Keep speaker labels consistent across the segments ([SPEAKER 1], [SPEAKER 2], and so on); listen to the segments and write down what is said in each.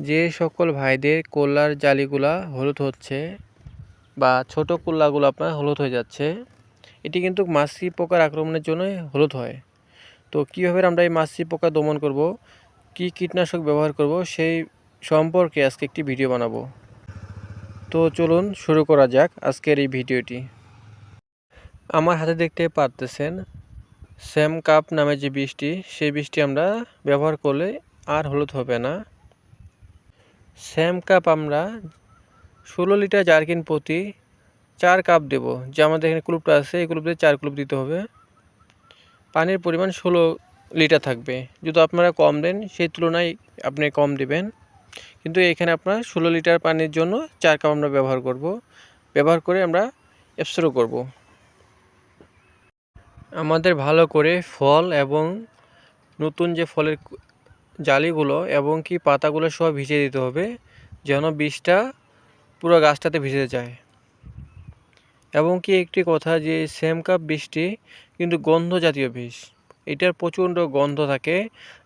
[SPEAKER 1] যে সকল ভাইদের কল্লার জালিগুলা হলুদ হচ্ছে বা ছোট কল্লাগুলো আপনার হলুদ হয়ে যাচ্ছে, এটি কিন্তু মাছি পোকার আক্রমণের জন্য হলুদ হয়। তো কীভাবে আমরা এই মাছি পোকা দমন করব, কি কীটনাশক ব্যবহার করব, সেই সম্পর্কে আজকে একটি ভিডিও বানাবো। তো চলুন শুরু করা যাক আজকের এই ভিডিওটি। আমার হাতে দেখতে পারতেছেন স্যাম কাপ নামে যে বীজটি, সেই বীজটি আমরা ব্যবহার করলে আর হলুদ হবে না। স্যাম কাপ আমরা ষোলো লিটার জারকিন প্রতি চার কাপ দেব। যে আমাদের এখানে কুলুপটা আছে, এই কুলুপতে চার কুলুপ দিতে হবে। পানির পরিমাণ ষোলো লিটার থাকবে। যদি আপনারা কম দেন, সেই তুলনায় আপনি কম দিবেন। কিন্তু এখানে আপনার ষোলো লিটার পানির জন্য চার কাপ আমরা ব্যবহার করব। ব্যবহার করে আমরা স্প্রে করব। আমাদের ভালো করে ফল এবং নতুন যে ফলের জালিগুলো এবং কি পাতাগুলো সব ভিজিয়ে দিতে হবে, যেন বীজটা পুরো গাছটাতে ভিজে যায়। এবং কি একটি কথা যে সেম কাপ বীজটি কিন্তু গন্ধ জাতীয় বিষ। এটার প্রচণ্ড গন্ধ থাকে,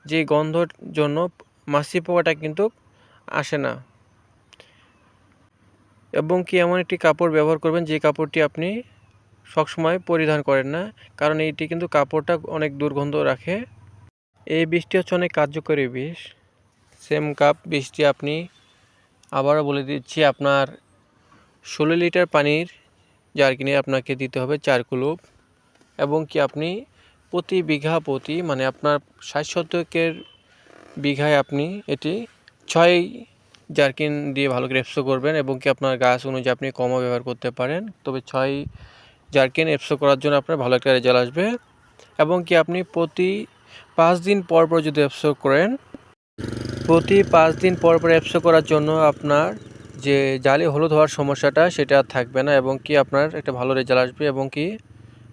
[SPEAKER 1] যে গন্ধর জন্য মাছি পোকাটা কিন্তু আসে না। এবং কি এমন একটি কাপড় ব্যবহার করবেন, যে কাপড়টি আপনি সবসময় পরিধান করেন না, কারণ এইটি কিন্তু কাপড়টা অনেক দুর্গন্ধ রাখে। এই বিষটি হচ্ছে অনেক কার্যকরী বিষ। সেম কাপ বিষটি আপনি আবারও বলে দিচ্ছি, আপনার ষোলো লিটার পানির জারকিনে আপনাকে দিতে হবে চার কুলুপ। এবং কি আপনি প্রতি বিঘা প্রতি মানে আপনার ষাট শতকের বিঘায় আপনি এটি ছয় জারকিন দিয়ে ভালো করে এপসো করবেন এবং কি আপনার গাছ অনুযায়ী আপনি কমও ব্যবহার করতে পারেন। তবে ছয় জারকিন এপসো করার জন্য আপনার ভালো একটা রেজাল্ট আসবে। এবং কি আপনি প্রতি পাঁচ দিন পর পর যদি এপসো করেন, প্রতি পাঁচ দিন পর পর এপসো করার জন্য আপনার যে জালি হলুদ হওয়ার সমস্যাটা সেটা থাকবে না এবং কি আপনার একটা ভালো রেজাল্ট আসবে এবং কি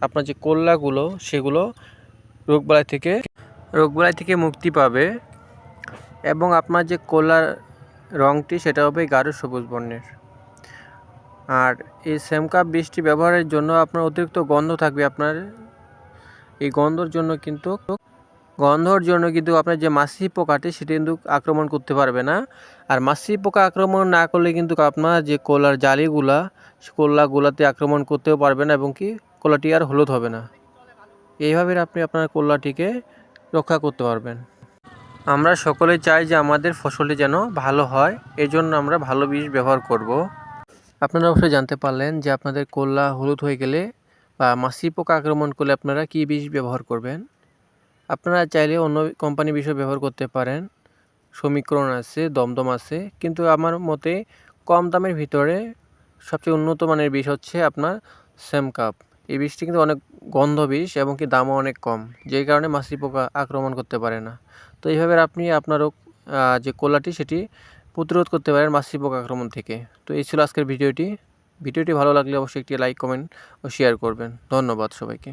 [SPEAKER 1] আপনার যে কল্লাগুলো সেগুলো রোগবালাই থেকে রোগবালাই থেকে মুক্তি পাবে এবং আপনার যে কল্লার রঙটি সেটা হবে গাঢ় সবুজ বর্ণের। আর এই স্যামকাপ বীজটি ব্যবহারের জন্য আপনার অতিরিক্ত গন্ধ থাকবে আপনার, এই গন্ধর জন্য কিন্তু গন্ধর জন্য কিন্তু আপনার যে মাছি পোকাটি সেটি কিন্তু আক্রমণ করতে পারবে না। আর মাছি পোকা আক্রমণ না করলে কিন্তু আপনার যে কলার জালিগুলা কল্লাগুলাতে আক্রমণ করতেও পারবে না এবং কি কলাটি আর হলুদ হবে না। এইভাবে আপনি আপনার কল্লাটিকে রক্ষা করতে পারবেন। আমরা সকলে চাই যে আমাদের ফসলটি যেন ভালো হয় এই জন্য আমরা ভালো বীজ ব্যবহার করব। আপনারা অবশ্যই জানতে পারলেন যে আপনাদের কল্লা হলুদ হয়ে গেলে বা মাছি পোকা আক্রমণ করলে আপনারা কী বীজ ব্যবহার করবেন। আপনারা চাইলে অন্য কোম্পানি বিষয় ব্যবহার করতে পারেন। সমীকরণ আছে, দমদম আছে। কিন্তু আমার মতে কম দামের ভিতরে সবচেয়ে উন্নত মানের বিষ হচ্ছে আপনার স্যাম কাপ। এই বিষটি কিন্তু অনেক গন্ধ বিষ এবং কি দামও অনেক কম, যেই কারণে মাছি পোকা আক্রমণ করতে পারে না। তো এইভাবে আপনি আপনারও যে কোলাটি সেটি প্রতিরোধ করতে পারেন মাছি পোকা আক্রমণ থেকে। তো এই ছিল আজকের ভিডিওটি। ভিডিওটি ভালো লাগলে অবশ্যই একটি লাইক, কমেন্ট ও শেয়ার করবেন। ধন্যবাদ সবাইকে।